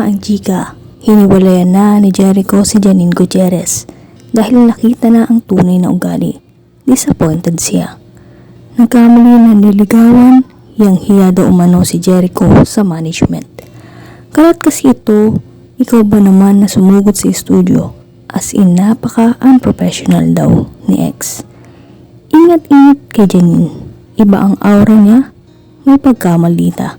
nga ang chika. Hiniwalayan na ni Jericho si Janine Gutierrez dahil nakita na ang tunay na ugali. Disappointed siya. Nagkamali na niligawan, yang hiya daw umano si Jericho sa management. Karat kasi ito, ikaw ba naman na sumugod sa studio? As in napaka unprofessional daw ni ex. Ingat-ingat kay Janine. Iba ang aura niya. May pagkamalita.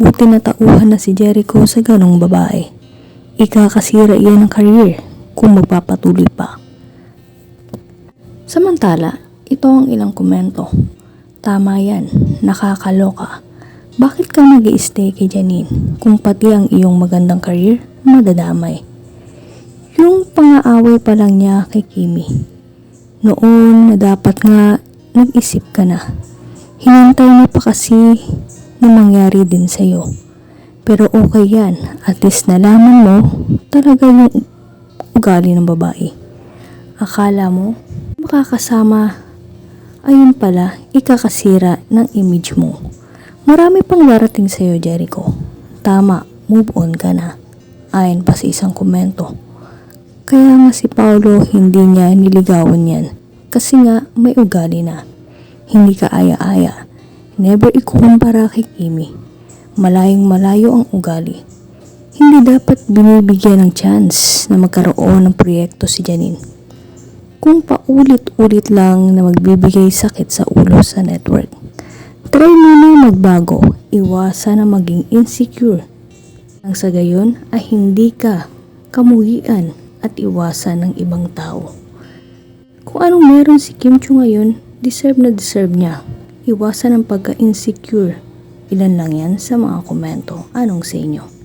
Buti na tauhan na si Jericho sa ganong babae. Ikakasira iyan ng career kung magpapatuloy pa. Samantala, ito ang ilang komento. Tama yan, nakakaloka. Bakit ka mag stay kay Janine kung pati ang iyong magandang career madadamay? Yung pangaaway pa lang niya kay Kimi. Noon na dapat nga nag-isip ka na. Hinantay mo pa kasi na mangyari din sa'yo. Pero okay yan. At least nalaman mo talaga yung ugali ng babae. Akala mo makakasama ayun pala ikakasira ng image mo. Marami pang darating sa'yo Jericho. Tama, move on ka na. Ayon pa sa isang komento. Kaya nga si Paolo hindi niya niligawan yan. Kasi nga may ugali na. Hindi ka aya-aya. Never ikukumpara kay Kimi. Malayong malayo ang ugali. Hindi dapat binibigyan ng chance na magkaroon ng proyekto si Janine. Kung paulit-ulit lang na magbibigay sakit sa ulo sa network. Try muna magbago, iwasan na maging insecure. Nang sa gayon ay hindi ka kamuhian at iwasan ng ibang tao. Kung anong meron si Kim Chu ngayon, deserve na deserve niya. Iwasan ang pagka-insecure. Ilan lang yan sa mga komento. Anong sa inyo?